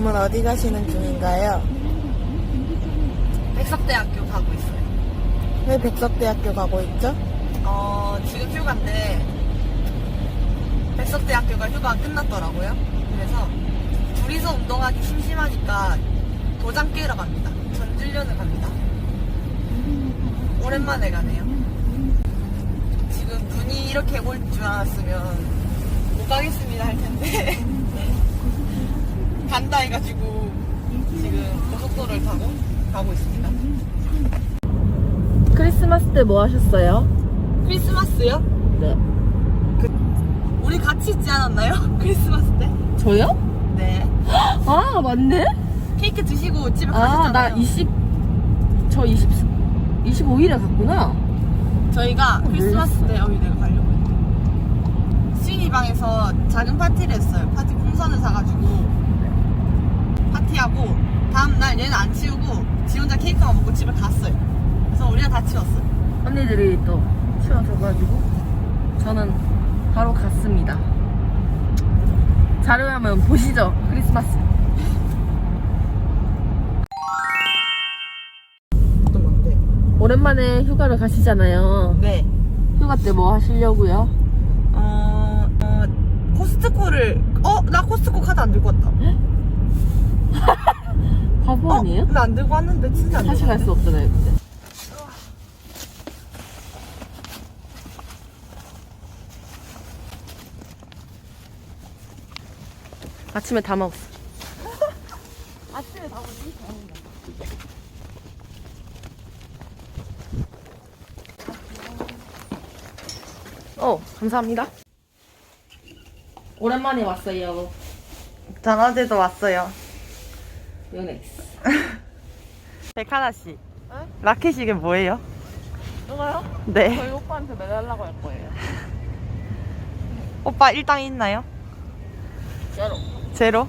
지금은 어디 가시는 중인가요? 백석대학교 가고 있어요. 왜 백석대학교 가고 있죠? 어, 지금 휴가인데, 백석대학교가 휴가 끝났더라고요. 그래서, 둘이서 운동하기 심심하니까 도장 깨러 갑니다. 전주련을 갑니다. 오랜만에 가네요. 지금 눈이 이렇게 올 줄 알았으면 못 가겠습니다 할 텐데. 간다 해가지고 지금 고속도로를 타고 가고 있습니다. 크리스마스 때 뭐 하셨어요? 크리스마스요? 네. 우리 같이 있지 않았나요? 크리스마스 때? 저요? 네. 아, 맞네? 케이크 드시고 집에 아, 가셨잖아요. 나 20, 저 20, 25일에 갔구나. 저희가 어, 크리스마스. 때 내가 가려고 했는데 수인이 방에서 작은 파티를 했어요. 파티 풍선을 사가지고 파티하고 다음날 얘는 안 치우고 지 혼자 케이크만 먹고 집에 갔어요. 그래서 우리가 다 치웠어요. 언니들이 또 치워줘가지고 저는 바로 갔습니다. 자료하면 보시죠. 크리스마스. 어떤 건데? 오랜만에 휴가를 가시잖아요. 네. 휴가 때 뭐 하시려고요? 어, 어, 코스트코를, 어? 나 코스트코 카드 안 들고 왔다. 바보 아니에요? 나안 들고 왔는데, 진짜 안 다시 들고 갈 수 없잖아요, 그때. 아침에 다 먹었어. 아침에 다 오지? 어, 감사합니다. 오랜만에 왔어요. 전 어제도 왔어요. 연엑스. 백하나 씨. 라켓 이게 뭐예요? 누가요? 네. 저희 오빠한테 매달라고 할 거예요. 오빠 일당 있나요? 제로. 제로?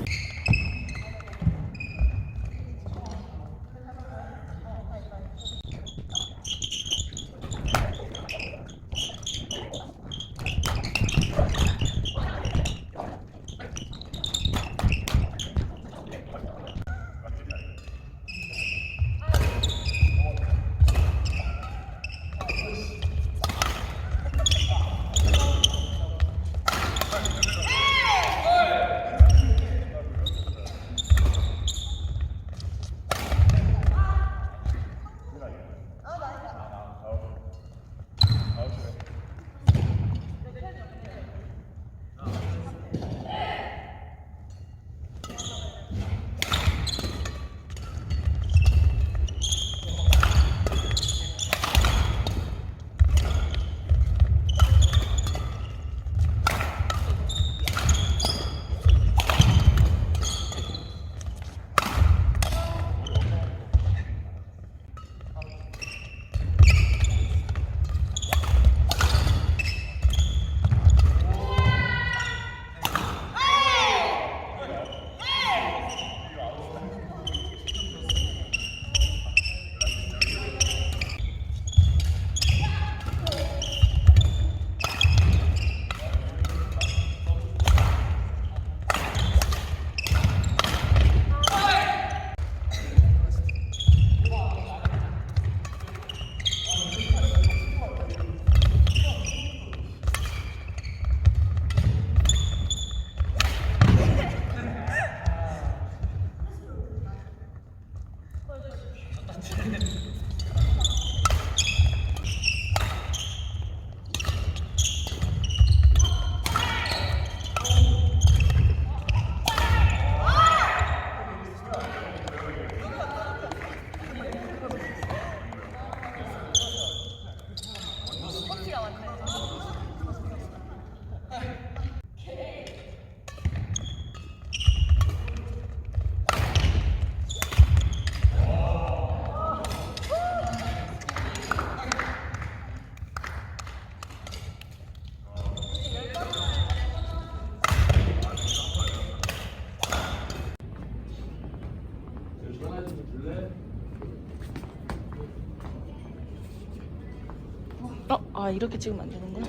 아 이렇게 안 되는구나.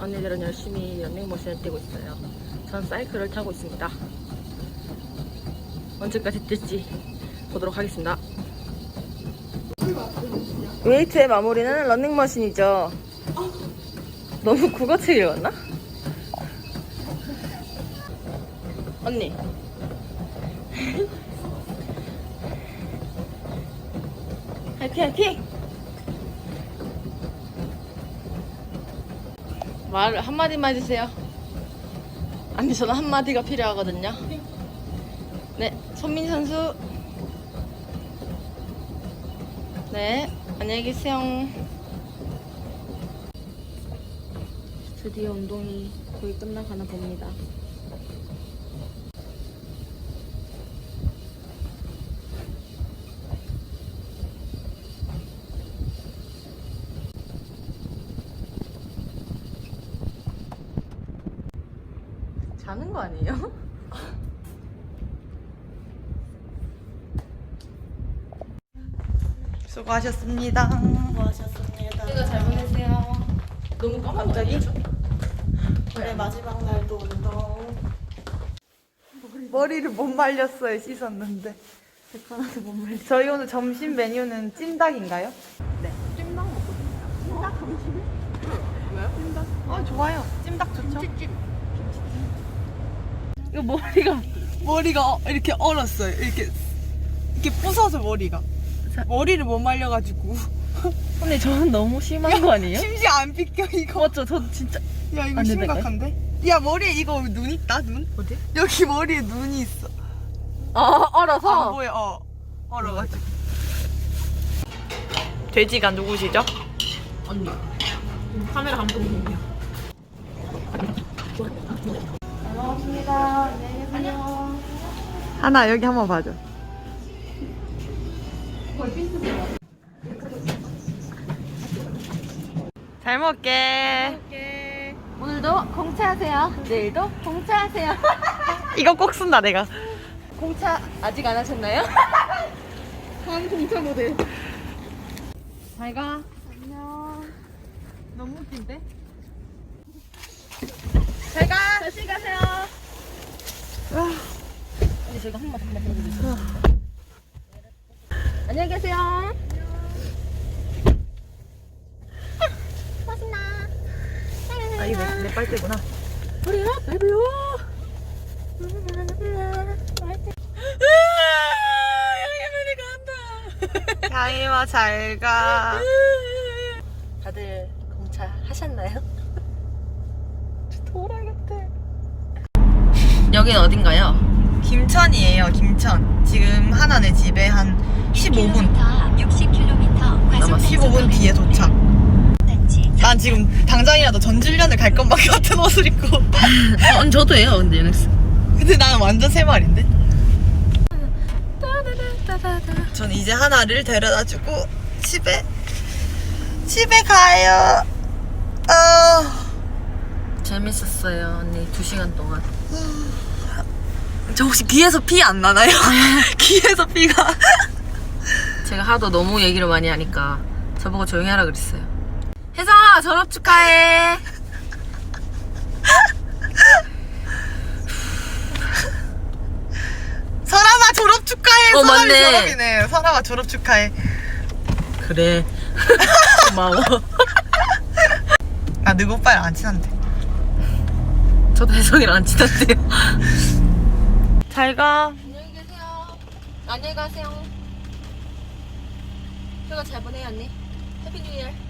언니들은 열심히 런닝머신을 뛰고 있어요. 전 사이클을 타고 있습니다. 언제까지 뛸지 보도록 하겠습니다. 웨이트의 마무리는 런닝머신이죠. 너무 국어책 읽었나? 언니. 화이팅 화이팅! 말 한마디만 해주세요. 아니 저는 한마디가 필요하거든요. 네, 손민 선수. 네, 안녕히 계세요. 드디어 운동이 거의 끝나가나 봅니다. 거 아니에요? 수고하셨습니다. 수고하셨습니다. 이거 잘 보내세요. 너무 까만 갑자기? 네, 마지막 날도 운동. 머리를 못 말렸어요. 씻었는데. 하나도 못 말려. 저희 오늘 점심 메뉴는 찜닭인가요? 네. 찜닭 먹고 싶다. 찜닭 점심에? 왜요? 찜닭? 어, 좋아요. 찜닭 좋죠? 김치찜. 이거 머리가 머리가 어- 이렇게 얼었어요. 이렇게 이렇게 부서서 머리가. 머리를 못 말려가지고. 근데 저는 너무 심한 거 아니에요? 심지어 안 빗겨 이거. 맞죠? 저 진짜 야 이거 안? 심각한데? 야 머리에 이거 눈 있다 눈? 어디? 여기 머리에 눈이 있어. 아 안 알아서 보여. 어. 얼어가지고. 돼지가 누구시죠? 언니 카메라 감독님이요. 고맙습니다. 안녕히 계세요. 하나 여기 한번 봐줘. 잘 먹게. 오늘도 공차하세요. 내일도 공차하세요. 이거 꼭 쓴다 내가. 공차 아직 안 하셨나요? 한 공차 모델. 잘 가. 너무 웃긴데? 잘 가. 조심히 가세요. 언니 저희가 한 번만 해주세요. 안녕히 계세요. 아 이거 내, 내 빨대구나. 우리가 베비요. 향이와 잘 가. 다들 공차 하셨나요? 도라 같아. 여긴 어딘가요? 김천이에요, 김천. 지금 하나네 집에 한 15분. 60km 아마 15분 뒤에 도착. 난 지금 당장이라도 전질련을 갈 것밖에 같은 옷을 입고. 어, 저도예요, 근데 연엑스. 근데 나는 완전 새 말인데? 전 이제 하나를 데려다주고 집에 집에 가요. 어, 재밌었어요, 언니. 두 시간 동안. 저 혹시 귀에서 피 안 나나요? 귀에서 피가. 제가 하도 너무 얘기를 많이 하니까 저보고 조용히 하라 그랬어요. 혜성아, 졸업 축하해. 설아마 졸업 축하해. 어, 설아미 맞네. 졸업이네. 설아마 졸업 축하해. 그래. 고마워. 나 너희 오빠랑 안 친한데. 저도 혜성이랑 안 친한데요. 잘 가. 안녕히 계세요. 안녕히 가세요. 휴가 잘 보내요, 언니. 해피 뉴 이어.